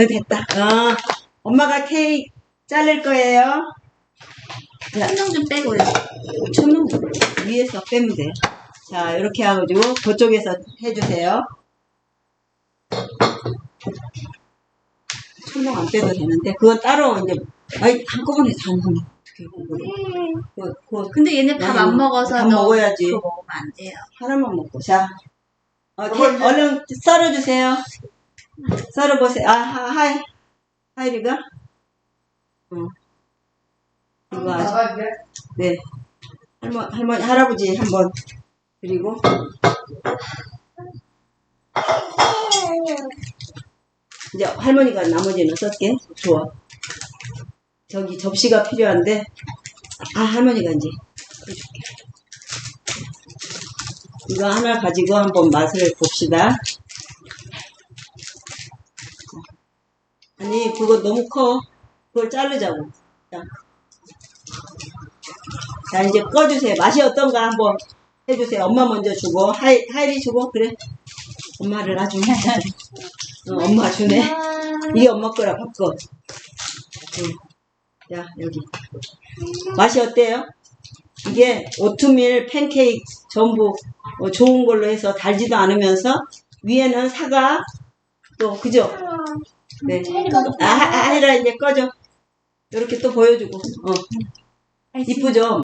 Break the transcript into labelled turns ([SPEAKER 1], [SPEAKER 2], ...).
[SPEAKER 1] 어, 됐다. 어, 엄마가 케이크 자를 거예요. 자,
[SPEAKER 2] 한명 좀 빼고요.
[SPEAKER 1] 천원 위에서 빼면 돼요. 자, 이렇게 해가지고 그쪽에서 해주세요. 천원 안 빼도 되는데 그건 따로 이제 아이 한꺼번에 다 넣으면 어떻게? 그, 그
[SPEAKER 2] 근데 얘네 밥안
[SPEAKER 1] 음,
[SPEAKER 2] 먹어서
[SPEAKER 1] 밥 먹어야지.
[SPEAKER 2] 그거 먹으면 안 돼요.
[SPEAKER 1] 하나만 먹고 자. 어, 케- 얼른 썰어주세요. 썰어보세요. 아, 하, 하이. 하이리가? 응. 이거 네. 할머, 할머니, 할아버지 한 번. 그리고, 이제 할머니가 나머지는 쓸게. 좋아. 저기 접시가 필요한데, 아, 할머니가 이제 해줄게. 이거 하나 가지고 한번 맛을 봅시다. 아니, 그거 너무 커. 그걸 자르자고. 자, 자, 이제 꺼주세요. 맛이 어떤가 한번 해주세요. 엄마 먼저 주고, 하이, 하이리 주고, 그래. 엄마를 아주. 어, 엄마 주네. 이게 엄마 거라 바꿔. 응. 자, 여기. 맛이 어때요? 이게 오트밀 팬케이크 전부 어, 좋은 걸로 해서 달지도 않으면서 위에는 사과 또 그죠? 네. 아, 하- 하이라 이제 꺼져. 이렇게 또 보여주고. 어. 이쁘죠?